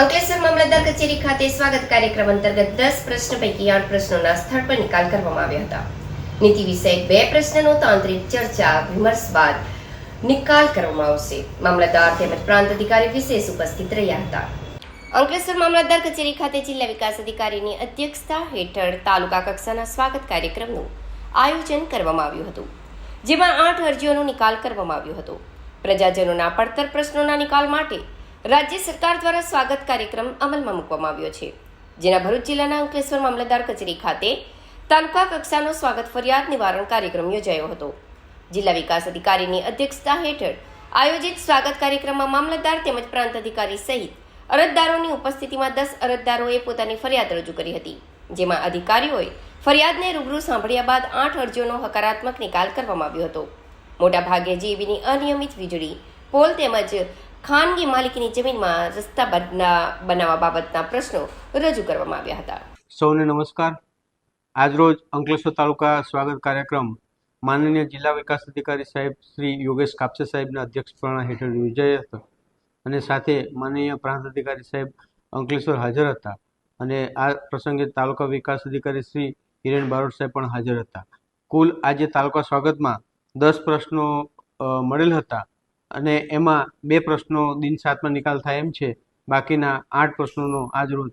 અંકલેશ્વર મામલતદાર કચેરી ખાતે સ્વાગત કાર્યક્રમ અંતર્ગત દસ પ્રશ્ન પૈકી આઠ પ્રશ્નોના સ્થળ પર નિકાલ કરવામાં આવ્યા હતા. નીતિ વિષયક બે પ્રશ્નનો તાંત્રિક ચર્ચા, વિમર્શ બાદ નિકાલ કરવામાં આવશે. મામલતદાર તેમજ પ્રાંત અધિકારી વિશેષ ઉપસ્થિત રહ્યા હતા. અંકલેશ્વર મામલતદાર કચેરી ખાતે જિલ્લા વિકાસ અધિકારીની અધ્યક્ષતા હેઠળ તાલુકા કક્ષાના સ્વાગત કાર્યક્રમનું આયોજન કરવામાં આવ્યું હતું, જેમાં આઠ અરજીઓનો નિકાલ કરવામાં આવ્યો હતો. પ્રજાજનોના પડતર પ્રશ્નોના નિકાલ માટે રાજ્ય સરકાર દ્વારા સ્વાગત કાર્યક્રમ અમલમાં મૂકવામાં આવ્યો છે. જેના ભરૂચ જિલ્લાના અંકલેશ્વર મામલતદાર કચેરી ખાતે તાલુકા કક્ષાનો સ્વાગત ફરિયાદ નિવારણ કાર્યક્રમ યોજાયો હતો. જિલ્લા વિકાસ અધિકારીની અધ્યક્ષતા હેઠળ આયોજિત સ્વાગત કાર્યક્રમમાં મામલતદાર તેમજ પ્રાંત અધિકારી સહિત અરજદારોની ઉપસ્થિતિમાં દસ અરજદારોએ પોતાની ફરિયાદ રજૂ કરી હતી, જેમાં અધિકારીઓએ ફરિયાદને રૂબરૂ સાંભળ્યા બાદ આઠ અરજીઓનો હકારાત્મક નિકાલ કરવામાં આવ્યો હતો. મોટાભાગે જીબીની અનિયમિત વીજળી, પોલ તેમજ ખાનગી માલિકીની જમીનમાં રસ્તા બના- બનાવવા બાબતના પ્રશ્નો રજૂ કરવામાં આવ્યા હતા. સૌને નમસ્કાર. આજરોજ અંકલેશ્વર તાલુકા સ્વાગત કાર્યક્રમ માનનીય જિલ્લા વિકાસ અધિકારી સાહેબ શ્રી યોગેશ કાપસે સાહેબના અધ્યક્ષપણા હેઠળ યોજાયો હતો અને સાથે માનનીય પ્રાંત અધિકારી સાહેબ અંકલેશ્વર હાજર હતા અને આ પ્રસંગે તાલુકા વિકાસ અધિકારી શ્રી હિરેન બારોટ સાહેબ પણ હાજર હતા. કુલ આજે તાલુકા સ્વાગતમાં દસ પ્રશ્નો મળેલ હતા. અને એમાં બે પ્રશ્નો દિન સાતમાં નિકાલ થાય એમ છે. બાકીના આઠ પ્રશ્નોનો આજરોજ